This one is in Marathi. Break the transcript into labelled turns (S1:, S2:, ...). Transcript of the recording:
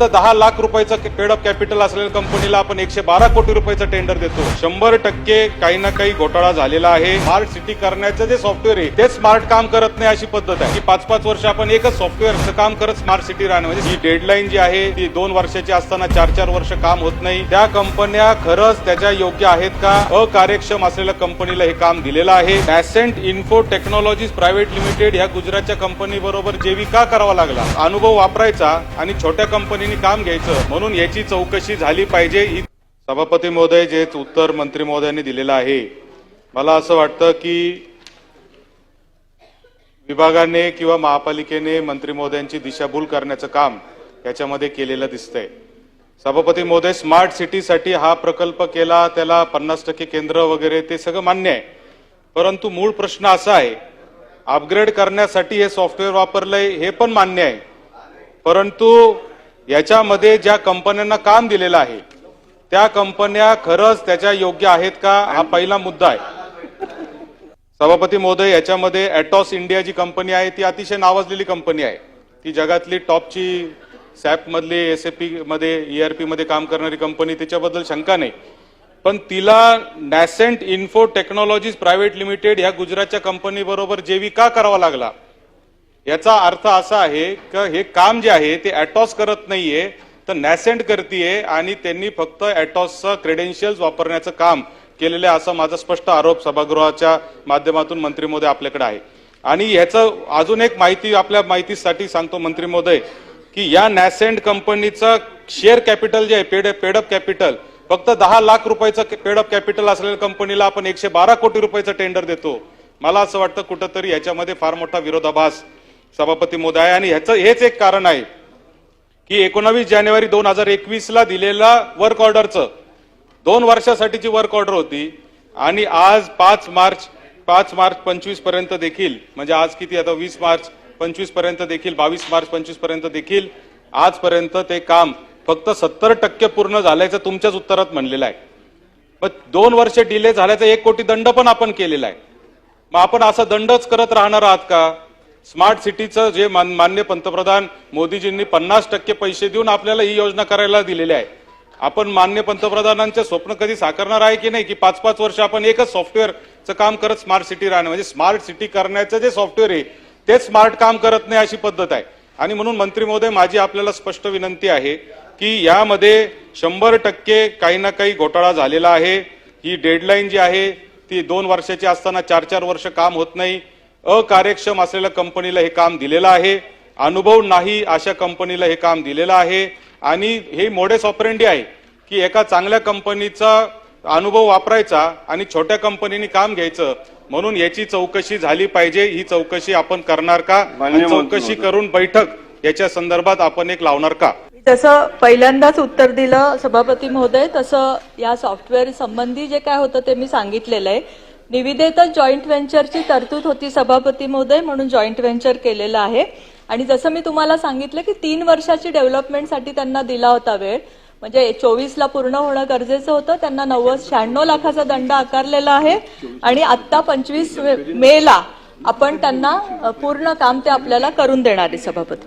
S1: फक्त दहा लाख रुपयाचं पेड ऑफ कॅपिटल असलेल्या कंपनीला आपण एकशे बारा कोटी रुपयाचं टेंडर देतो. शंभर टक्के काही ना काही घोटाळा झालेला आहे. स्मार्ट सिटी करण्याचं जे सॉफ्टवेअर आहे ते स्मार्ट काम करत नाही अशी पद्धत आहे. की पाच पाच वर्ष आपण एकच सॉफ्टवेअरचं काम करत स्मार्ट सिटी राहणं. म्हणजे ही डेडलाईन जी आहे ती दोन वर्षाची असताना चार चार वर्ष काम होत नाही. त्या कंपन्या खरंच त्याच्या योग्य आहेत का? अकार्यक्षम असलेल्या कंपनीला हे काम दिलेलं आहे. Nascent Info Technologies private limited ह्या गुजरातच्या कंपनी बरोबर जेवी का करावा लागला? अनुभव वापरायचा आणि छोट्या कंपनी तातडीने काम घ्यायचं. म्हणून याची चौकशी झाली पाहिजे. ही सभापती महोदय जे उत्तर मंत्री महोदयांनी दिलेलं आहे मला असं वाटतं की विभागाने किंवा महापालिकेने मंत्री महोदयांची दिशाभूल करण्याचं काम याच्यामध्ये केलेलं दिसतंय. सभापती महोदय स्मार्ट सिटीसाठी हा प्रकल्प केला त्याला पन्नास टक्के केंद्र वगैरे ते सगळं मान्य आहे. परंतु मूळ प्रश्न असा आहे अपग्रेड करण्यासाठी हे सॉफ्टवेअर वापरलंय हे पण मान्य आहे. परंतु याच्यामध्ये ज्या कंपन्यांना काम दिलेलं आहे त्या कंपन्या खरंच त्याच्या योग्य आहेत का? हा पहिला मुद्दा आहे. सभापती महोदय याच्यामध्ये ॲटॉस इंडिया जी कंपनी आहे ती अतिशय नावाजलेली कंपनी आहे. ती जगातली टॉपची सॅप मधली एस ए पी मध्ये ईआरपी मध्ये काम करणारी कंपनी त्याच्याबद्दल शंका नाही. पण तिला Nascent Info Technologies private limited ह्या गुजरातच्या कंपनी बरोबर जेवी का करावा लागला? याचा अर्थ असा आहे की हे काम जे आहे ते ॲटॉस करत नाहीये तर नॅसेंट करतीये आणि त्यांनी फक्त ॲटॉसचं क्रेडेन्शियल्स वापरण्याचं काम केलेलं आहे असा माझा स्पष्ट आरोप सभागृहाच्या माध्यमातून मंत्री महोदय आपल्याकडे आहे. आणि ह्याचं अजून एक माहिती आपल्या माहितीसाठी सांगतो मंत्री महोदय की या नॅसेंट कंपनीचं शेअर कॅपिटल जे आहे पेड पेडअप कॅपिटल फक्त दहा लाख रुपयाचं पेडअप कॅपिटल असलेल्या कंपनीला आपण एकशे बारा कोटी रुपयाचं टेंडर देतो. मला असं वाटतं कुठंतरी याच्यामध्ये फार मोठा विरोधाभास सभापती महोदय आहे आणि ह्याचं हेच एक कारण आहे की एकोणावीस जानेवारी दोन हजार एकवीसला दिलेला वर्क ऑर्डरचं दोन वर्षासाठीची वर्क ऑर्डर होती आणि आज पाच मार्च पाच मार्च पंचवीसपर्यंत देखील म्हणजे आज किती? आता वीस मार्च पंचवीसपर्यंत देखील बावीस मार्च पंचवीसपर्यंत देखील आजपर्यंत ते काम फक्त सत्तर टक्के पूर्ण झाल्याचं तुमच्याच उत्तरात म्हणलेलं आहे. मग दोन वर्ष डिले झाल्याचा एक कोटी दंड पण आपण केलेला आहे. मग आपण असं दंडच करत राहणार आहात का? स्मार्ट सिटीचं जे मान- मान्य पंतप्रधान मोदीजींनी पन्नास टक्के पैसे देऊन आपल्याला ही योजना करायला दिलेली आहे. आपण मान्य पंतप्रधानांचे स्वप्न कधी साकारणार आहे की नाही की पाच पाच वर्ष आपण एकच सॉफ्टवेअरचं काम करत स्मार्ट सिटी राहणं म्हणजे स्मार्ट सिटी करण्याचं जे सॉफ्टवेअर आहे तेच स्मार्ट काम करत नाही अशी पद्धत आहे. आणि म्हणून मंत्री महोदय माझी आपल्याला स्पष्ट विनंती आहे की यामध्ये शंभर टक्के काही ना काही घोटाळा झालेला आहे. ही डेडलाईन जी आहे ती दोन वर्षाची असताना चार चार वर्ष काम होत नाही. अकार्यक्षम असलेल्या कंपनीला हे काम दिलेलं आहे. अनुभव नाही अशा कंपनीला हे काम दिलेलं आहे. आणि हे मोडेस ऑपरेंडी आहे की एका चांगल्या कंपनीचा अनुभव वापरायचा आणि छोट्या कंपनीने काम घ्यायचं. म्हणून याची चौकशी झाली पाहिजे. ही चौकशी आपण करणार का? चौकशी करून बैठक याच्या संदर्भात आपण एक लावणार का?
S2: जसं पहिल्यांदाच उत्तर दिलं सभापती महोदय. तसं या सॉफ्टवेअर संबंधी जे काय होतं ते मी सांगितलेलं आहे. निविदेतच जॉईंट व्हेंचरची तरतूद होती सभापती महोदय म्हणून जॉईंट व्हेंचर केलेलं आहे. आणि जसं मी तुम्हाला सांगितलं की तीन वर्षाची डेव्हलपमेंटसाठी त्यांना दिला होता वेळ. म्हणजे चोवीसला पूर्ण होणं गरजेचं होतं. त्यांना नव्वद शहाण्णव लाखाचा दंड आकारलेला आहे. आणि आत्ता पंचवीस मेला आपण त्यांना पूर्ण काम ते आपल्याला करून देणार आहे सभापती.